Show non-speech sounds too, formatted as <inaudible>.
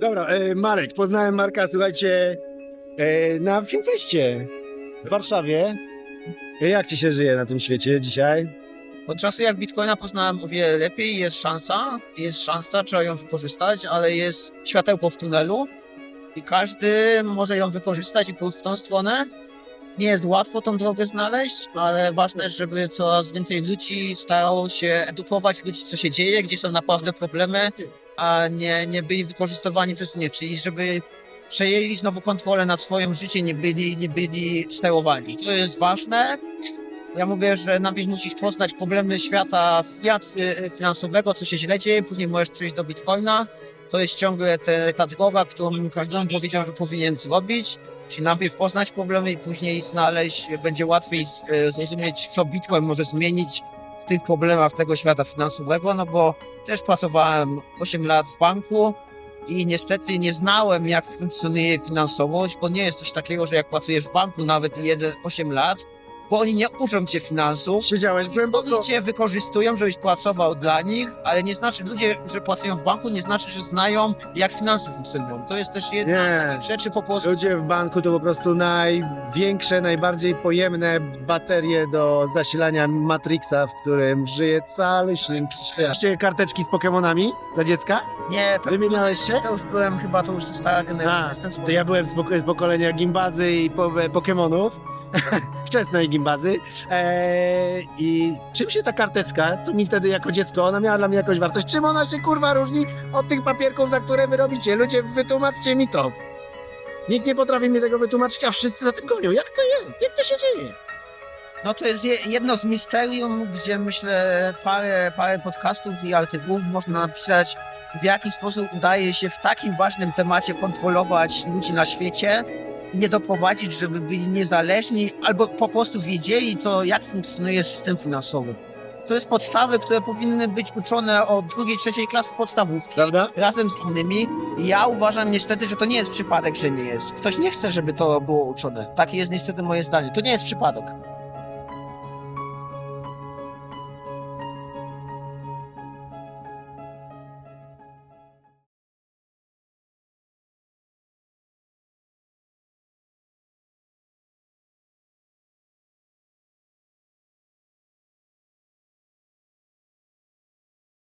Dobra, e, Marek, poznałem Marka, słuchajcie, e, na Filmfeście w Warszawie. E, Jak ci się żyje na tym świecie dzisiaj? Od czasu jak Bitcoina poznałem o wiele lepiej, jest szansa, jest szansa, trzeba ją wykorzystać, ale jest światełko w tunelu i każdy może ją wykorzystać i pójść w tą stronę. Nie jest łatwo tą drogę znaleźć, ale ważne, żeby coraz więcej ludzi starało się edukować ludzi, co się dzieje, gdzie są naprawdę problemy, a nie, nie byli wykorzystywani przez nie, czyli żeby przejęli znowu kontrolę nad swoim życiem, nie byli, nie byli sterowani. To jest ważne, ja mówię, że najpierw musisz poznać problemy świata fiat, y, finansowego, co się źle dzieje, później możesz przejść do Bitcoina. To jest ciągle te, ta droga, którą każdemu powiedział, że powinien zrobić. Czyli najpierw poznać problemy i później znaleźć, będzie łatwiej y, zrozumieć, co Bitcoin może zmienić w tych problemach tego świata finansowego, no bo też pracowałem 8 lat w banku i niestety nie znałem, jak funkcjonuje finansowość, bo nie jest coś takiego, że jak pracujesz w banku nawet 1, 8 lat, bo oni nie uczą cię finansów, Siedziałeś głęboko. oni cię wykorzystują, żebyś pracował dla nich, ale nie znaczy, ludzie, że pracują w banku, nie znaczy, że znają, jak finanse funkcjonują. To jest też jedna Nie. z takich rzeczy po prostu. Ludzie w banku to po prostu największe, najbardziej pojemne baterie do zasilania Matrixa, w którym żyje cały świat. Mieliście karteczki z Pokemonami za dziecka? Nie, Wymieniałeś się? to już byłem chyba, to już stara generacja. A, Jestem to ja byłem z, pok- z pokolenia Gimbazy i po, Pokemonów, <laughs> wczesnej Gimbazy. Eee, I czym się ta karteczka, co mi wtedy jako dziecko, ona miała dla mnie jakąś wartość, czym ona się kurwa różni od tych papierków, za które wy robicie? Ludzie, wytłumaczcie mi to. Nikt nie potrafi mi tego wytłumaczyć, a wszyscy za tym gonią. Jak to jest? Jak to się dzieje? No to jest je- jedno z misterium, gdzie myślę parę, parę podcastów i artykułów można napisać, w jaki sposób udaje się w takim ważnym temacie kontrolować ludzi na świecie nie doprowadzić, żeby byli niezależni albo po prostu wiedzieli, co, jak funkcjonuje system finansowy. To jest podstawy, które powinny być uczone od drugiej, trzeciej klasy podstawówki Prawda? razem z innymi. Ja uważam niestety, że to nie jest przypadek, że nie jest. Ktoś nie chce, żeby to było uczone. Takie jest niestety moje zdanie. To nie jest przypadek.